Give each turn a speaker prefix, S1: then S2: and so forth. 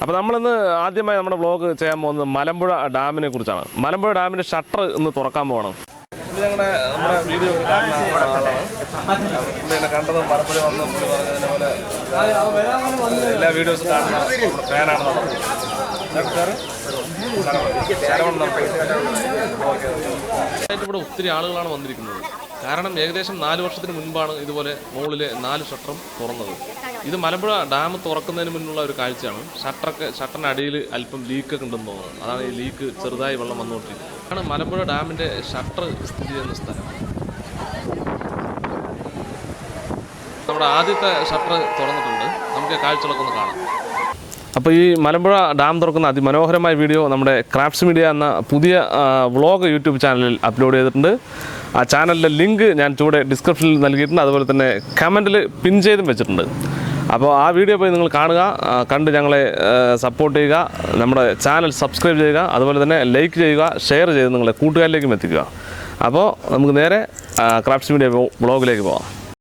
S1: അപ്പോൾ നമ്മളിന്ന് ആദ്യമായി നമ്മുടെ വ്ളോഗ് ചെയ്യാൻ പോകുന്നത് മലമ്പുഴ ഡാമിനെ കുറിച്ചാണ്. മലമ്പുഴ ഡാമിന്റെ ഷട്ടർ ഇന്ന് തുറക്കാൻ പോകണം ഞങ്ങളുടെ നമ്മുടെ വീഡിയോ വന്ന് എല്ലാ കാണുന്ന ഫാനാണെന്നുള്ളത് ഇവിടെ ഒത്തിരി ആളുകളാണ് വന്നിരിക്കുന്നത്. കാരണം ഏകദേശം നാല് വർഷത്തിന് മുൻപാണ് ഇതുപോലെ മുകളിലെ നാല് ഷട്ടറും തുറന്നത്. ഇത് മലമ്പുഴ ഡാം തുറക്കുന്നതിന് മുന്നുള്ള ഒരു കാഴ്ചയാണ്. ഷട്ടറൊക്കെ ഷട്ടറിന്റെ അടിയിൽ അല്പം ലീക്ക് ഒക്കെ ഉണ്ടെന്ന് തോന്നുന്നു. അതാണ് ഈ ലീക്ക് ചെറുതായി വെള്ളം വന്നുകൊണ്ടിരിക്കുന്നത്. ആണ് മലമ്പുഴ ഡാമിന്റെ ഷട്ടർ സ്ഥിതി ചെയ്യുന്ന സ്ഥലം. നമ്മുടെ ആദ്യത്തെ ഷട്ടർ തുറന്നിട്ടുണ്ട്. നമുക്ക് കാഴ്ചകളൊക്കെ ഒന്ന് കാണാം. അപ്പോൾ ഈ മലമ്പുഴ ഡാം തുറക്കുന്ന അതിമനോഹരമായ വീഡിയോ നമ്മുടെ ക്രാഫ്റ്റ്സ് മീഡിയ എന്ന പുതിയ വ്ളോഗ് യൂട്യൂബ് ചാനലിൽ അപ്ലോഡ് ചെയ്തിട്ടുണ്ട്. ആ ചാനലിന്റെ ലിങ്ക് ഞാൻ ചൂടെ ഡിസ്ക്രിപ്ഷനിൽ നൽകിയിട്ടുണ്ട്. അതുപോലെ തന്നെ കമന്റിൽ പിൻ ചെയ്തും വെച്ചിട്ടുണ്ട്. അപ്പോൾ ആ വീഡിയോ പോയി നിങ്ങൾ കാണുക കണ്ട് ഞങ്ങളെ സപ്പോർട്ട് ചെയ്യുക നമ്മുടെ ചാനൽ സബ്സ്ക്രൈബ് ചെയ്യുക അതുപോലെ തന്നെ ലൈക്ക് ചെയ്യുക ഷെയർ ചെയ്ത് നിങ്ങളെ കൂട്ടുകാരിലേക്കും എത്തിക്കുക. അപ്പോൾ നമുക്ക് നേരെ ക്രാഫ്റ്റ്സ് മീഡിയ വ്ളോഗിലേക്ക് പോകാം